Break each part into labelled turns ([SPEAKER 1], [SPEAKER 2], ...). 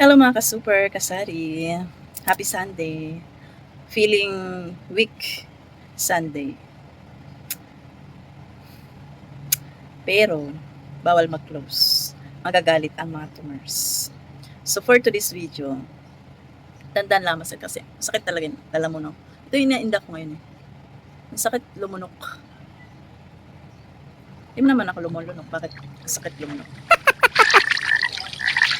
[SPEAKER 1] Hello mga ka-super, kasari. Happy Sunday. Feeling week Sunday. Pero, bawal mag-close. Magagalit ang mga tumors. So for today's video, dandan lamang sa kasi sakit talaga yun. Alam mo no? Ito yung inainda ko ngayon eh. Ang lumunok. Hindi naman ako lumulunok. Bakit sakit lumunok?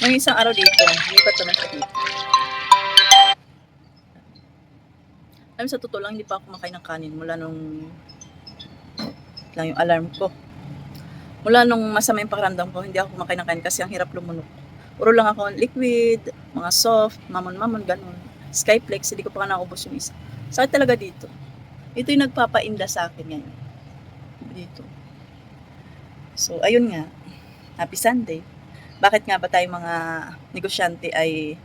[SPEAKER 1] Yung isang araw dito, lipat naman siya dito. Alam sa totoo lang, hindi pa ako kumakain ng kanin mula nung lang yung alarm ko. Mula nung masama yung pakiramdam ko, hindi ako kumakain ng kanin kasi ang hirap lumunok. Puro lang ako liquid, mga soft, mamon-mamon, ganun. Skyflex, hindi ko pa naubos yung isa. Sakit talaga dito. Ito yung nagpapainda sa akin ngayon. Dito. So, ayun nga. Happy Sunday bakit nga ba tayo mga negosyante ay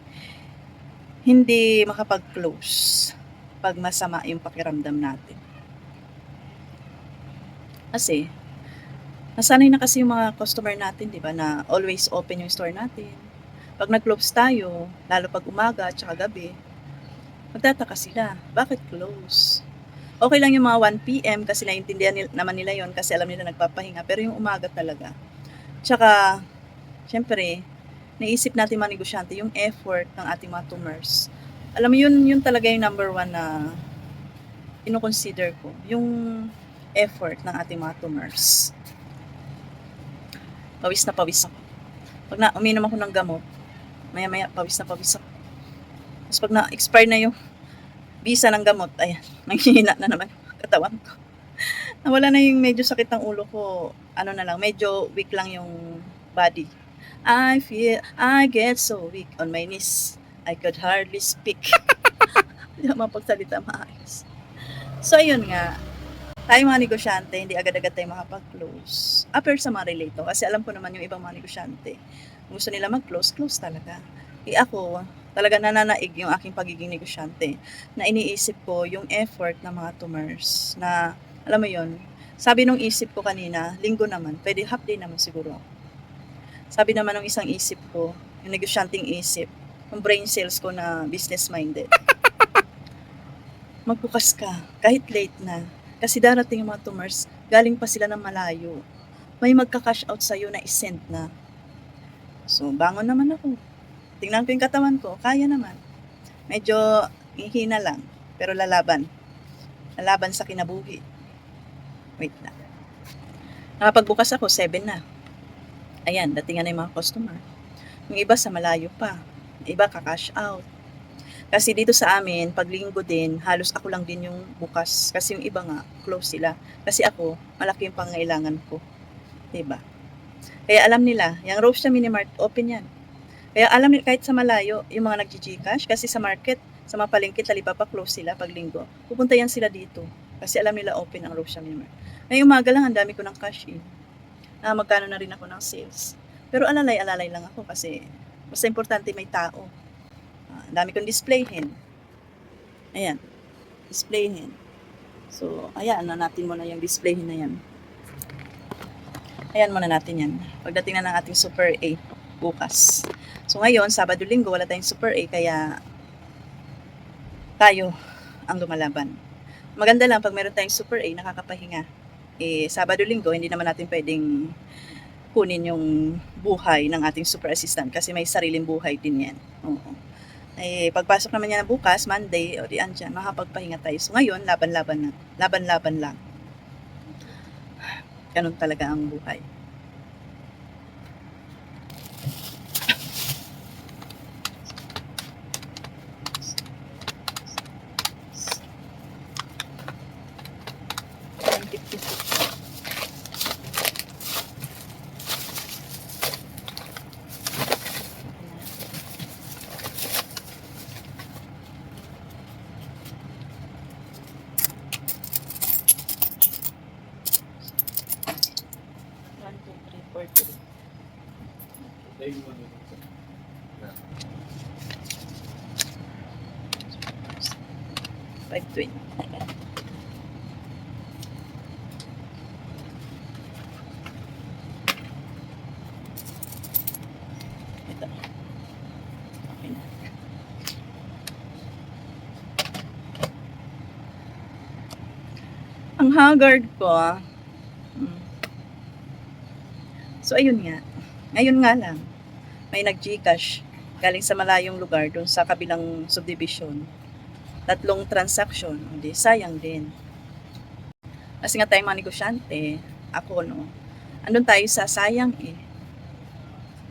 [SPEAKER 1] hindi makapag-close pag masama yung pakiramdam natin. Kasi, nasanay na kasi yung mga customer natin, di ba, na always open yung store natin. Pag nag-close tayo, lalo pag umaga at saka gabi, magtataka sila, bakit close? Okay lang yung mga 1 p.m. kasi naiintindihan naman nila yon kasi alam nila nagpapahinga. Pero yung umaga talaga. Tsaka, syempre, naisip natin mga negosyante yung effort ng ating mga tumors. Alam mo, yun, yun talaga yung number one na ino-consider ko. Yung effort ng ating mga tumors. Pawis na pawis ako. Pag na uminom ako ng gamot, maya-maya pawis na pawis ako. Tapos pag na-expire na yung visa ng gamot, ayan, nanghihina na naman katawan ko. Nawala na yung medyo sakit ng ulo ko. Ano na lang, medyo weak lang yung body. I feel, I get so weak on my knees. I could hardly speak. Hindi ako mapagsalita maayos. So, ayun nga. Tayo mga negosyante, hindi agad-agad tayo makapag-close. Upper sa mga relato. Kasi alam ko naman yung ibang mga negosyante. Gusto nila mag-close, close talaga. Eh ako, talaga nananaig yung aking pagiging negosyante. Na iniisip ko yung effort ng mga tumors. Na, alam mo yon sabi nung isip ko kanina, linggo naman, pwede half day naman siguro ako. Sabi naman ng isang isip ko, yung negosyanteng isip, yung brain cells ko na business-minded. Magbukas ka, kahit late na. Kasi darating yung mga tumors, galing pa sila ng malayo. May magka-cash out sa'yo na isend na. So, bangon naman ako. Tingnan ko yung katawan ko, kaya naman. Medyo hihina lang, pero lalaban. Lalaban sa kinabuhi. Wait na. Nakapagbukas ako, 7 na. Ayan, datingan na yung mga customer. Yung iba sa malayo pa. Iba ka-cash out. Kasi dito sa amin, pag linggo din, halos ako lang din yung bukas. Kasi yung iba nga, close sila. Kasi ako, malaki yung pangailangan ko. 'Di ba? Kaya alam nila, yung Roast Mini Mart, open yan. Kaya alam nila, kahit sa malayo, yung mga nag-gcash, kasi sa market, sa mga palengke, talipapa, close sila pag linggo. Pupunta yan sila dito. Kasi alam nila open ang Roast Mini Mart. Ngayong umaga lang, ang dami ko ng cash in. Ah, magkano na rin ako ng sales. Pero alalay-alalay lang ako kasi basta importante may tao. Ang dami kong displayhin. Ayan. Displayhin. So, ayan na natin muna yung displayhin na yan. Ayan muna natin yan. Pagdating na ng ating Super A bukas. So ngayon, Sabado Linggo, wala tayong Super A kaya tayo ang lumalaban. Maganda lang pag meron tayong Super A, nakakapahinga. Eh, Sabado Linggo, hindi naman natin pwedeng kunin yung buhay ng ating super assistant kasi may sariling buhay din yan. Oo. Eh, pagpasok naman niya na bukas, Monday, o di andyan, makapagpahinga tayo. So ngayon, laban-laban na. Laban-laban lang. Ganun talaga ang buhay. 520. Ito. Okay na. Ang haggard ko, hmm. So, ayun nga. Ngayon nga lang, may nag-Gcash galing sa malayong lugar doon sa kabilang subdivision. Tatlong transaction. Hindi, sayang din. Kasi nga tayong mga negosyante, ako no, andun tayo sa sayang eh.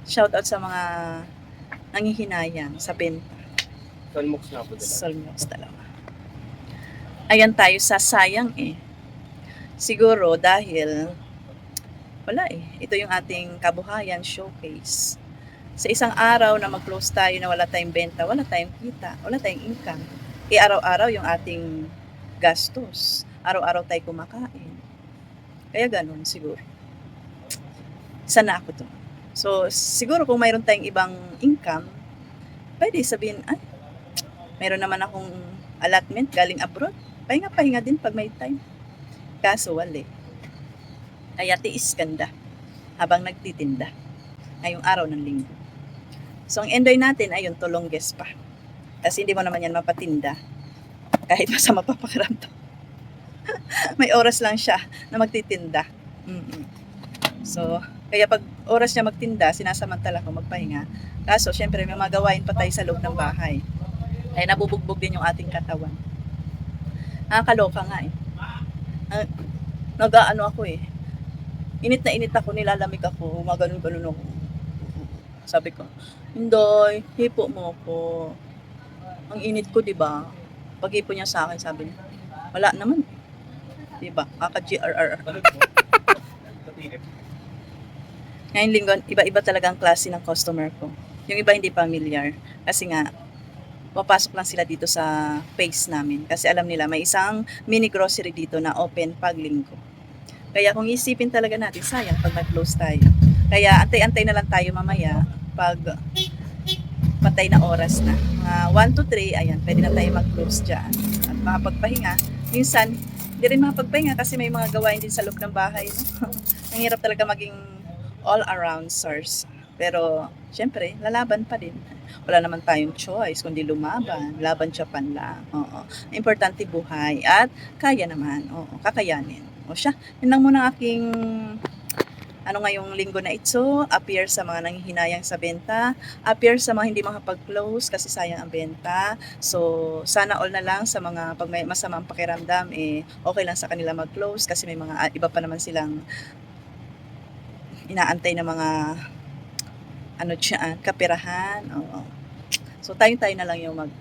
[SPEAKER 1] Shout out sa mga nangihinayang sa benta.
[SPEAKER 2] Salmox nga po dala.
[SPEAKER 1] Solmox talaga. Ayan tayo sa sayang eh. Siguro dahil wala eh. Ito yung ating kabuhayan showcase. Sa isang araw na mag-close tayo na wala tayong benta, wala tayong kita, wala tayong income. Eh araw-araw yung ating gastos. Araw-araw tayo kumakain. Kaya ganun siguro. Sana ako to. So, siguro kung mayroon tayong ibang income, pwede sabihin, ay, meron naman akong allotment galing abroad. Pahinga-pahinga din pag may time. Kaso wala eh. Kaya tiis ganda habang nagtitinda ngayong araw ng linggo. So, ang enjoy natin ay yung tulongges pa. Kasi hindi mo naman yan mapatinda kahit masama pa pakiramdam. may oras lang siya na magtitinda. mm So, kaya pag oras niya magtinda, sinasamantala ko magpahinga. Kaso, syempre, may mga gawain pa tayo sa loob ng bahay. Ay nabubugbog din yung ating katawan. Nakakaloka nga eh. Ah, Nag-ano ako eh. Init na init ako, nilalamig ako, maganon-ganon ako. Sabi ko, Indoy, hipo mo ako. Ang init ko, di ba? Pag hipo niya sa akin, sabi niya, wala naman. Di ba? Kaka-GRR. Ngayon linggo, iba-iba talaga ang klase ng customer ko. Yung iba hindi familiar. Kasi nga, papasok lang sila dito sa face namin. Kasi alam nila, may isang mini grocery dito na open pag linggo. Kaya kung isipin talaga natin, sayang pag nag-close tayo. Kaya antay-antay na lang tayo mamaya pag patay na oras na. Mga 1 to 3, ayan, pwede na tayo mag-close dyan. At makapagpahinga. Minsan, hindi rin makapagpahinga kasi may mga gawain din sa loob ng bahay. No? Ang hirap talaga maging all around source. Pero, syempre, lalaban pa din. Wala naman tayong choice kundi lumaban. Laban Japan lang. Oo. Importante buhay at kaya naman. Oo, kakayanin. O siya, yun lang muna aking ano ngayong linggo na ito, appear sa mga nanghihinayang sa benta, appear sa mga hindi makapag-close kasi sayang ang benta. So, sana all na lang sa mga pag may masamang pakiramdam, eh, okay lang sa kanila mag-close kasi may mga ah, iba pa naman silang inaantay na mga ano siya, kapirahan. Oo. So, tayong tayo na lang yung mag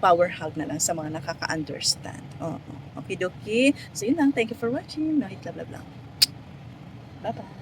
[SPEAKER 1] power hug na lang sa mga nakaka-understand. Oo. Okay, dokie. So, yun lang. Thank you for watching. No hit love, love lang. Bye-bye.